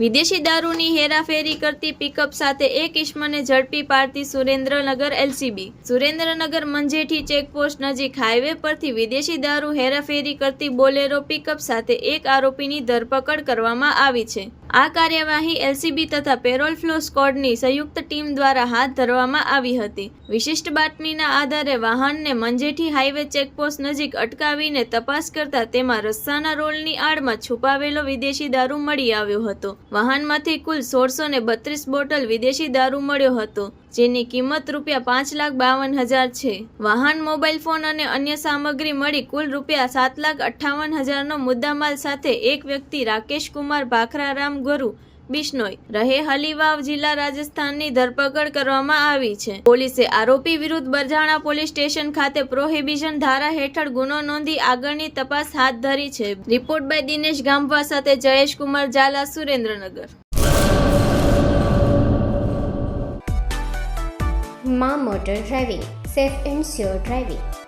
વિદેશી દારૂની હેરાફેરી કરતી પિકઅપ સાથે એક ઇસમને ઝડપી પાડતી સુરેન્દ્રનગર એલસીબી. સુરેન્દ્રનગર મંજેઠી ચેકપોસ્ટ નજીક હાઈવે પરથી વિદેશી દારૂ હેરાફેરી કરતી બોલેરો પિકઅપ સાથે એક આરોપીની ધરપકડ કરવામાં આવી છે. આ કાર્યવાહી એલસીબી તથા પેરોલ ફ્લો સ્કોડની સંયુક્ત ટીમ દ્વારા હાથ ધરવામાં આવી હતી. વિશિષ્ટ બાતમીના આધારે વાહનને મંજેઠી હાઈવે ચેકપોસ્ટ નજીક અટકાવીને તપાસ કરતા તેમાં રસ્તાના રોલની આડમાં છુપાવેલો વિદેશી દારૂ મળી આવ્યો હતો. વાહનમાંથી કુલ સોળસો બત્રીસ બોટલ વિદેશી દારૂ મળ્યો હતો, જેની કિંમત રૂપિયા પાંચ લાખ બાવન હજાર છે. વાહન, મોબાઈલ ફોન અને અન્ય સામગ્રી મળી કુલ રૂપિયા સાત લાખ અઠ્ઠાવન હજારનો મુદ્દામાલ સાથે એક વ્યક્તિ રાકેશ કુમાર ભાખરારામ ગરુ બિશ્નોઈ, રહે હલીવાવ જિલ્લા રાજસ્થાનની ધરપકડ કરવામાં આવી છે. પોલીસે આરોપી વિરુદ્ધ બરજાણા પોલીસ સ્ટેશન ખાતે પ્રોહિબિશન ધારા હેઠળ ગુનો નોંધી આગળની તપાસ હાથ ધરી છે. રિપોર્ટ બાય દિનેશ ગામવા સાથે જયેશ કુમાર ઝાલા, સુરેન્દ્રનગર. મા motor driving, safe and sure driving.